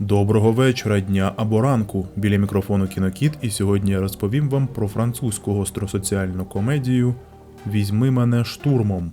Доброго вечора, дня або ранку. Біля мікрофону Кінокіт, і сьогодні я розповім вам про французьку гостросоціальну комедію Візьми мене штурмом.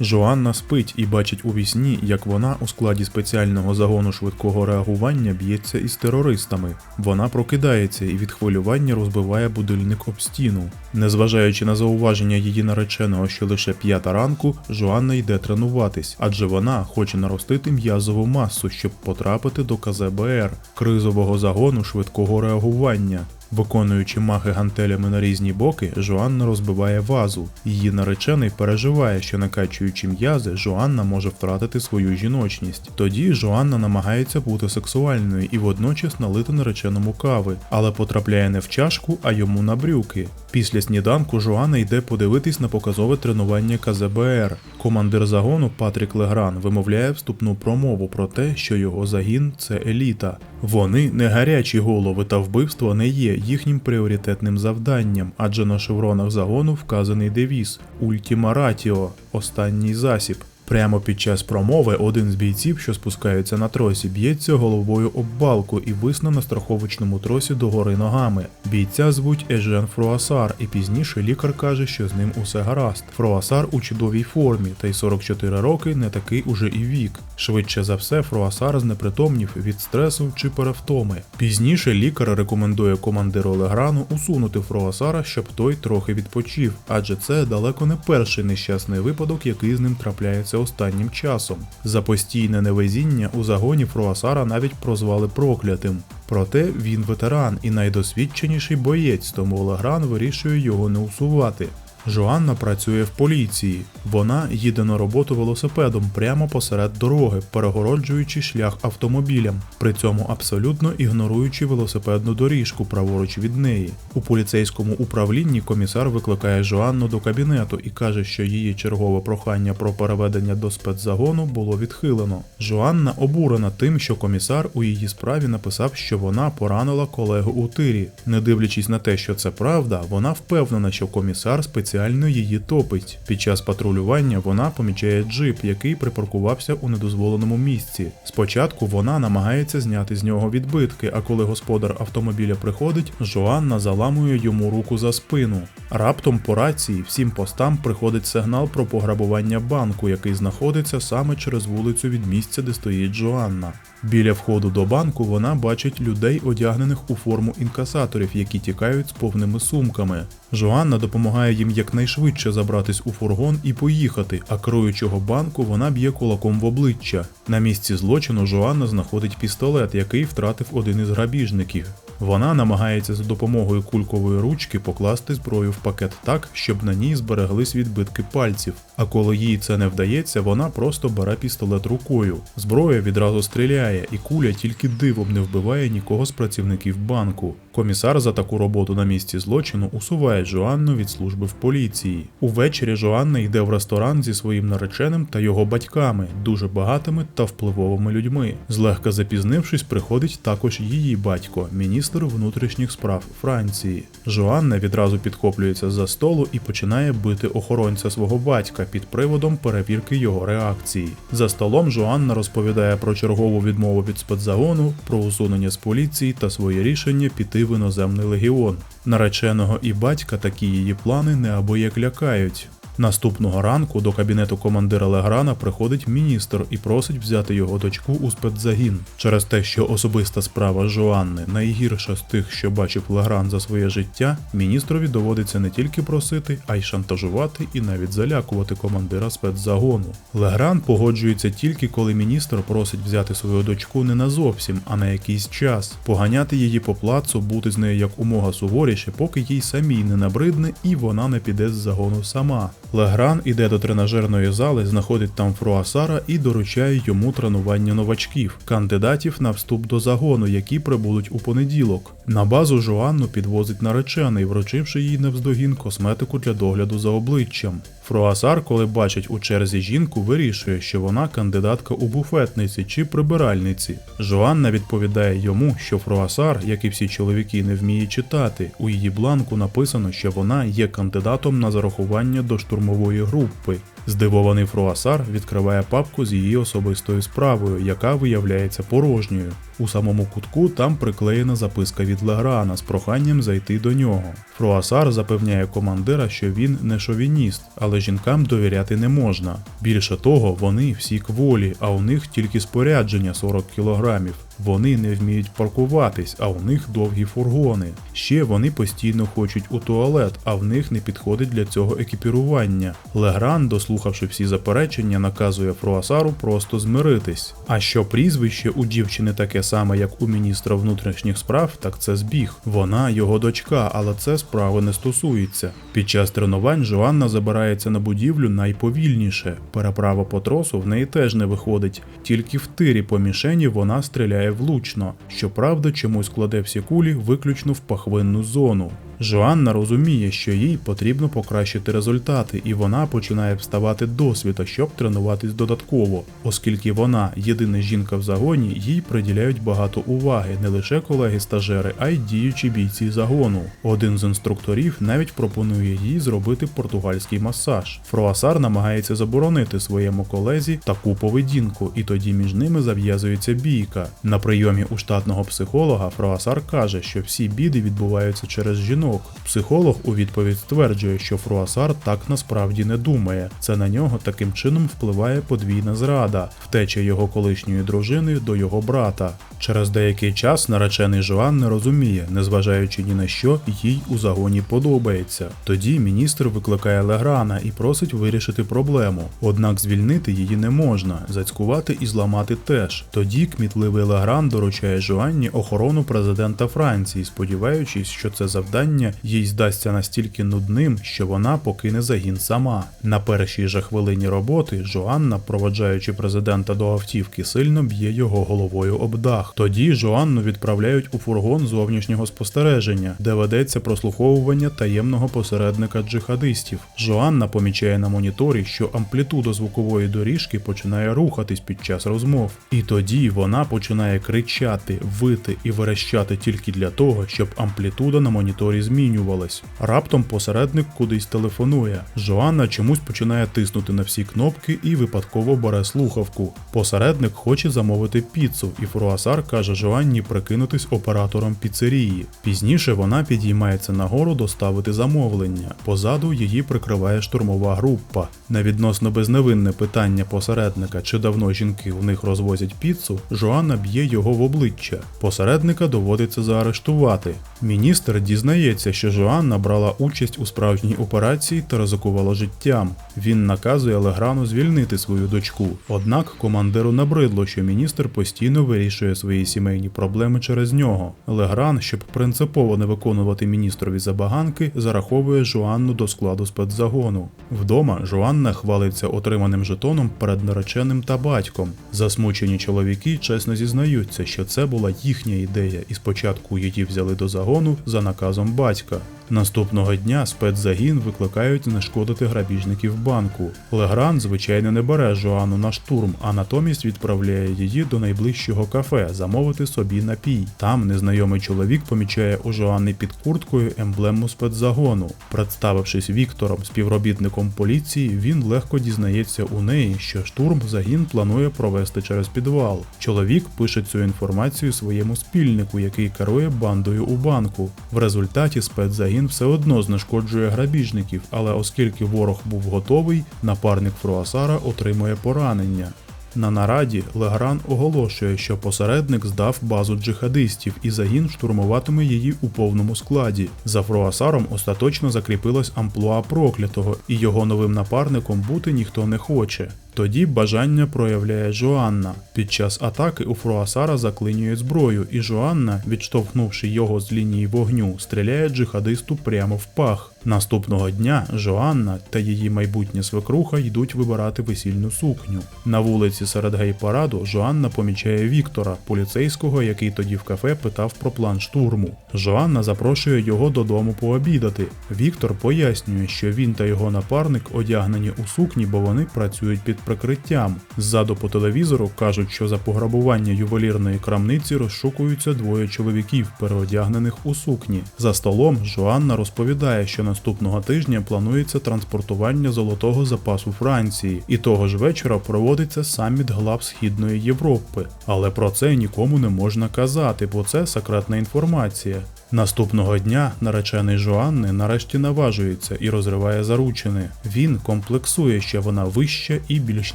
Жоанна спить і бачить у вісні, як вона у складі спеціального загону швидкого реагування б'ється із терористами. Вона прокидається і від хвилювання розбиває будильник об стіну. Незважаючи на зауваження її нареченого, що лише п'ята ранку, Жоанна йде тренуватись, адже вона хоче наростити м'язову масу, щоб потрапити до КЗБР кризового загону швидкого реагування. Виконуючи махи гантелями на різні боки, Жоанна розбиває вазу. Її наречений переживає, що накачуючи м'язи, Жоанна може втратити свою жіночність. Тоді Жоанна намагається бути сексуальною і водночас налити нареченому кави, але потрапляє не в чашку, а йому на брюки. Після сніданку Жоанна йде подивитись на показове тренування КЗБР. Командир загону Патрік Легран вимовляє вступну промову про те, що його загін це еліта. Вони не гарячі голови та вбивство не є їхнім пріоритетним завданням, адже на шевронах загону вказаний девіз Ультіма Ратіо останній засіб. Прямо під час промови один з бійців, що спускаються на тросі, б'ється головою об балку і висне на страховочному тросі догори ногами. Бійця звуть Ежен Фруасар, і пізніше лікар каже, що з ним усе гаразд. Фруасар у чудовій формі, та й 44 роки не такий уже і вік. Швидше за все, Фруасар знепритомнів від стресу чи перевтоми. Пізніше лікар рекомендує командиру Леграну усунути Фруасара, щоб той трохи відпочив, адже це далеко не перший нещасний випадок, який з ним трапляється останнім часом. За постійне невезіння у загоні Фруасара навіть прозвали проклятим. Проте він ветеран і найдосвідченіший боєць, тому Легран вирішує його не усувати. Жоанна працює в поліції. Вона їде на роботу велосипедом прямо посеред дороги, перегороджуючи шлях автомобілям, при цьому абсолютно ігноруючи велосипедну доріжку праворуч від неї. У поліцейському управлінні комісар викликає Жоанну до кабінету і каже, що її чергове прохання про переведення до спецзагону було відхилено. Жоанна обурена тим, що комісар у її справі написав, що вона поранила колегу у тирі. Не дивлячись на те, що це правда, вона впевнена, що комісар спеціально її топить. Під час патрулювання вона помічає джип, який припаркувався у недозволеному місці. Спочатку вона намагається зняти з нього відбитки, а коли господар автомобіля приходить, Жоанна заламує йому руку за спину. Раптом по рації всім постам приходить сигнал про пограбування банку, який знаходиться саме через вулицю від місця, де стоїть Жоанна. Біля входу до банку вона бачить людей, одягнених у форму інкасаторів, які тікають з повними сумками. Жоанна допомагає їм якнайшвидше забратись у фургон і поїхати, а керуючого банку вона б'є кулаком в обличчя. На місці злочину Жоанна знаходить пістолет, який втратив один із грабіжників. Вона намагається за допомогою кулькової ручки покласти зброю в пакет так, щоб на ній збереглись відбитки пальців. А коли їй це не вдається, вона просто бере пістолет рукою. Зброя відразу стріляє, і куля тільки дивом не вбиває нікого з працівників банку. Комісар за таку роботу на місці злочину усуває Жоанну від служби в поліції. Увечері Жоанна йде в ресторан зі своїм нареченим та його батьками, дуже багатими та впливовими людьми. Злегка запізнившись, приходить також її батько, міністр внутрішніх справ Франції. Жоанна відразу підхоплюється за столу і починає бити охоронця свого батька під приводом перевірки його реакції. За столом Жоанна розповідає про чергову відмову від спецзагону, про усунення з поліції та своє рішення піти іноземний легіон. Нареченого і батька такі її плани неабияк лякають. Наступного ранку до кабінету командира Леграна приходить міністр і просить взяти його дочку у спецзагін. Через те, що особиста справа Жоанни найгірша з тих, що бачив Легран за своє життя, міністрові доводиться не тільки просити, а й шантажувати і навіть залякувати командира спецзагону. Легран погоджується тільки коли міністр просить взяти свою дочку не назовсім, а на якийсь час, поганяти її по плацу, бути з нею як умога суворіше, поки їй самій не набридне і вона не піде з загону сама. Легран іде до тренажерної зали, знаходить там Фруасара і доручає йому тренування новачків, кандидатів на вступ до загону, які прибудуть у понеділок. На базу Жоанну підвозить наречений, вручивши їй навздогін косметику для догляду за обличчям. Фруасар, коли бачить у черзі жінку, вирішує, що вона кандидатка у буфетниці чи прибиральниці. Жоанна відповідає йому, що Фруасар, як і всі чоловіки, не вміє читати. У її бланку написано, що вона є кандидатом на зарахування до штурмової групи. Здивований Фруасар відкриває папку з її особистою справою, яка виявляється порожньою. У самому кутку там приклеєна записка від Леграна з проханням зайти до нього. Фруасар запевняє командира, що він не шовініст, але жінкам довіряти не можна. Більше того, вони всі кволі, а у них тільки спорядження 40 кілограмів. Вони не вміють паркуватись, а у них довгі фургони. Ще вони постійно хочуть у туалет, а в них не підходить для цього екіпірування. Легран, дослухавши всі заперечення, наказує Фруасару просто змиритись. А що прізвище у дівчини таке саме, як у міністра внутрішніх справ, так це збіг. Вона його дочка, але це справи не стосується. Під час тренувань Жоанна забирається на будівлю найповільніше. Переправа по тросу в неї теж не виходить, тільки в тирі по мішені вона стріляє влучно. Щоправда, чомусь кладе всі кулі виключно в пахвинну зону. Жоанна розуміє, що їй потрібно покращити результати, і вона починає вставати до щоб тренуватись додатково, оскільки вона єдина жінка в загоні, їй приділяють багато уваги не лише колеги-стажери, а й діючі бійці загону. Один з інструкторів навіть пропонує їй зробити португальський масаж. Фруасар намагається заборонити своєму колезі таку поведінку, і тоді між ними зав'язується бійка. На прийомі у штатного психолога Фруасар каже, що всі біди відбуваються через жінок. Психолог у відповідь стверджує, що Фруасар так насправді не думає. Це на нього таким чином впливає подвійна зрада, втеча його колишньої дружини до його брата. Через деякий час наречений Жоан не розуміє, незважаючи ні на що, їй у загоні подобається. Тоді міністр викликає Леграна і просить вирішити проблему. Однак звільнити її не можна, зацькувати і зламати теж. Тоді кмітливий Легран доручає Жоанні охорону президента Франції, сподіваючись, що це завдання їй здасться настільки нудним, що вона покине загін сама. На першій же хвилині роботи Жоанна, проводжаючи президента до автівки, сильно б'є його головою об дах. Тоді Жоанну відправляють у фургон зовнішнього спостереження, де ведеться прослуховування таємного посередника джихадистів. Жоанна помічає на моніторі, що амплітуда звукової доріжки починає рухатись під час розмов. І тоді вона починає кричати, вити і верещати тільки для того, щоб амплітуда на моніторі змінювалась. Раптом посередник кудись телефонує. Жоанна чомусь починає тиснути на всі кнопки і випадково бере слухавку. Посередник хоче замовити піцу, і Фруасар каже Жоанні прикинутись оператором піцерії. Пізніше вона підіймається нагору доставити замовлення. Позаду її прикриває штурмова група. На відносно безневинне питання посередника, чи давно жінки у них розвозять піцу, Жоанна б'є його в обличчя. Посередника доводиться заарештувати. Міністр дізнається, що Жоанна брала участь у справжній операції та ризикувала життям. Він наказує Леграну звільнити свою дочку. Однак командиру набридло, що міністр постійно вирішує свої сімейні проблеми через нього. Легран, щоб принципово не виконувати міністрові забаганки, зараховує Жоанну до складу спецзагону. Вдома Жоанна хвалиться отриманим жетоном перед нареченим та батьком. Засмучені чоловіки чесно зізнаються, що це була їхня ідея, і спочатку її взяли до загону за наказом батька. Наступного дня спецзагін викликають знешкодити грабіжників банку. Легран, звичайно, не бере Жоанну на штурм, а натомість відправляє її до найближчого кафе замовити собі напій. Там незнайомий чоловік помічає у Жоанни під курткою емблему спецзагону. Представившись Віктором, співробітником поліції, він легко дізнається у неї, що штурм загін планує провести через підвал. Чоловік пише цю інформацію своєму спільнику, який керує бандою у банку. В результаті спецзагін все одно знешкоджує грабіжників, але оскільки ворог був готовий, напарник Фруасара отримує поранення. На нараді Легран оголошує, що посередник здав базу джихадистів і загін штурмуватиме її у повному складі. За Фруасаром остаточно закріпилось амплуа проклятого, і його новим напарником бути ніхто не хоче. Тоді бажання проявляє Жоанна. Під час атаки у Фруасара заклинює зброю, і Жоанна, відштовхнувши його з лінії вогню, стріляє джихадисту прямо в пах. Наступного дня Жоанна та її майбутня свекруха йдуть вибирати весільну сукню. На вулиці серед гей-параду Жоанна помічає Віктора, поліцейського, який тоді в кафе питав про план штурму. Жоанна запрошує його додому пообідати. Віктор пояснює, що він та його напарник одягнені у сукні, бо вони працюють під прикриттям. Ззаду по телевізору кажуть, що за пограбування ювелірної крамниці розшукуються двоє чоловіків, переодягнених у сукні. За столом Жоанна розповідає, що наступного тижня планується транспортування золотого запасу Франції, і того ж вечора проводиться саміт глав Східної Європи. Але про це нікому не можна казати, бо це секретна інформація. Наступного дня наречений Жоанни нарешті наважується і розриває заручини. Він комплексує, що вона вища і більш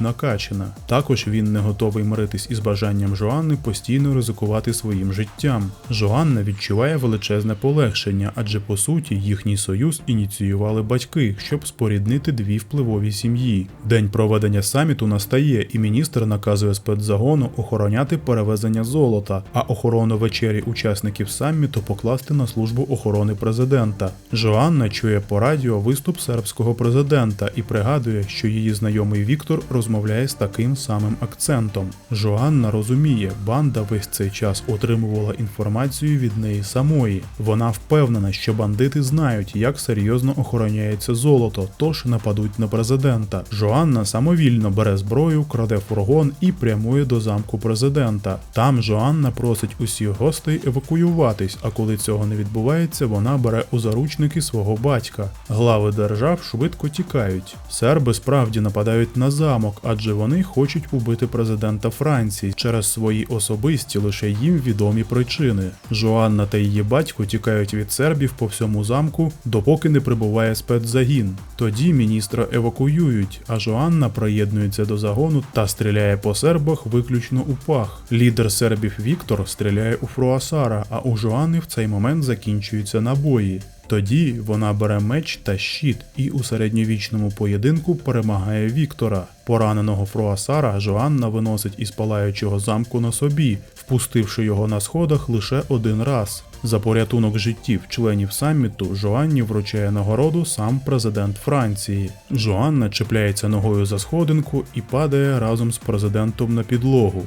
накачана. Також він не готовий миритись із бажанням Жоанни постійно ризикувати своїм життям. Жоанна відчуває величезне полегшення, адже по суті їхній союз ініціювали батьки, щоб споріднити дві впливові сім'ї. День проведення саміту настає, і міністр наказує спецзагону охороняти перевезення золота, а охорону вечері учасників саміту покласти на службу охорони президента. Жоанна чує по радіо виступ сербського президента і пригадує, що її знайомий Віктор розмовляє з таким самим акцентом. Жоанна розуміє, банда весь цей час отримувала інформацію від неї самої. Вона впевнена, що бандити знають, як серйозно охороняється золото, тож нападуть на президента. Жоанна самовільно бере зброю, краде фургон і прямує до замку президента. Там Жоанна просить усіх гостей евакуюватись, а коли цього не відбувається, вона бере у заручники свого батька. Глави держав швидко тікають. Серби справді нападають на замок, адже вони хочуть убити президента Франції через свої особисті лише їм відомі причини. Жоанна та її батько тікають від сербів по всьому замку, допоки не прибуває спецзагін. Тоді міністра евакуюють, а Жоанна приєднується до загону та стріляє по сербах виключно у пах. Лідер сербів Віктор стріляє у Фруасара, а у Жоанни в цей момент закінчуються набої. Тоді вона бере меч та щит і у середньовічному поєдинку перемагає Віктора. Пораненого Фруасара Жоанна виносить із палаючого замку на собі, впустивши його на сходах лише один раз. За порятунок життів членів саміту Жоанні вручає нагороду сам президент Франції. Жоанна чіпляється ногою за сходинку і падає разом з президентом на підлогу.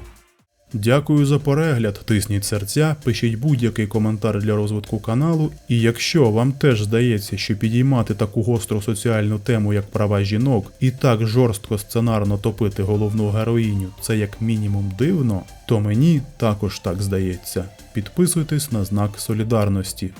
Дякую за перегляд, тисніть серця, пишіть будь-який коментар для розвитку каналу. І якщо вам теж здається, що підіймати таку гостру соціальну тему, як права жінок, і так жорстко сценарно топити головну героїню, це як мінімум дивно, то мені також так здається. Підписуйтесь на знак солідарності.